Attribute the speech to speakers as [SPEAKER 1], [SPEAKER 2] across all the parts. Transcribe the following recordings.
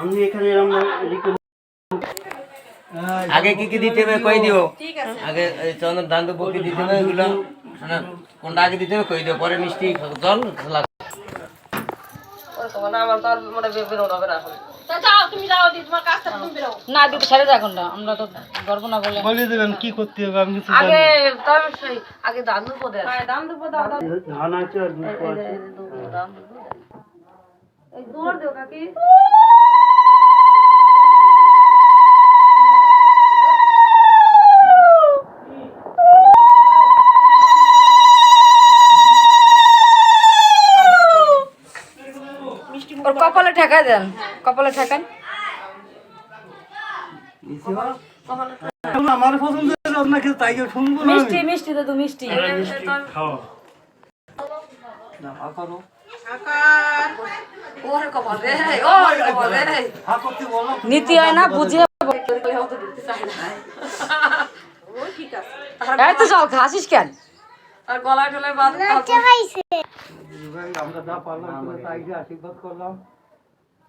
[SPEAKER 1] আমি এখানে
[SPEAKER 2] আগে কি কি দিতে হবে কই দিও? আগে চন্দন ধান দেবো কি দিতে হবে এগুলো। কোনটা আগে দিতে হবে কই দিও? পরে মিষ্টি জল খেলা
[SPEAKER 3] না দিদি ছেড়ে যাক না আমরা তো গর্ব না বলে।
[SPEAKER 1] বলে দেবেন কি করতে হবে আমি কিছু
[SPEAKER 3] আগে তবে সেই আগে দান দেবো দেন
[SPEAKER 1] না। ধান আছে আর দুধ আছে।
[SPEAKER 3] এই দৌড় দিও কাকি। ওর কপালে ঠেকা দেন। কপালে ঠেকান
[SPEAKER 1] আমার পছন্দের আপনাকে তাই শুনব না
[SPEAKER 3] মিষ্টি মিষ্টি দাদু মিষ্টি।
[SPEAKER 1] খাওয়া
[SPEAKER 3] ওরে কপাল রে ওরে কপাল রে নীতি হয় না বুঝিয়ে এই তো যাও খাসিস কেন? আর গলায় টলায় বাঁধ
[SPEAKER 1] আমরা যা পারলাম তাইকে আশীর্বাদ করলাম।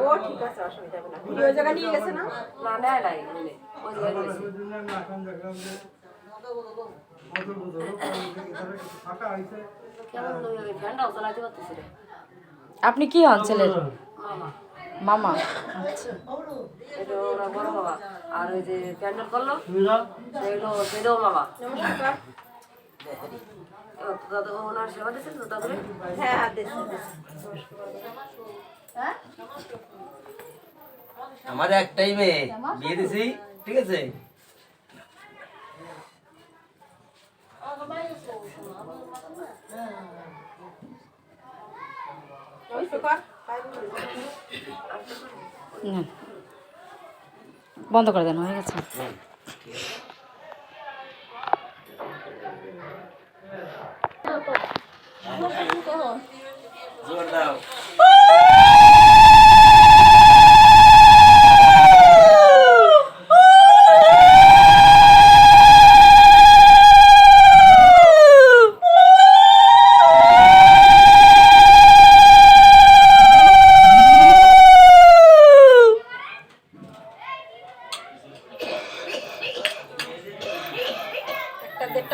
[SPEAKER 4] ও ঠিক আছে অসুবিধা হবে না। জায়গা নিয়ে গেছে
[SPEAKER 3] নাই ওই জায়গায়। আপনি কি হন ছেলের? মামা। আচ্ছা বড় বাবা। আর ওই যে প্যান্ডেল করল সেগুলো সেটাও মামা ওনার সেবা দিচ্ছেন তো দাদু
[SPEAKER 4] হ্যাঁ হাত
[SPEAKER 2] আমার একটাই মেয়ে। বিয়ে দিছি ঠিক আছে?
[SPEAKER 3] বন্ধ করে দেন হয়ে গেছে।
[SPEAKER 2] জোর দাও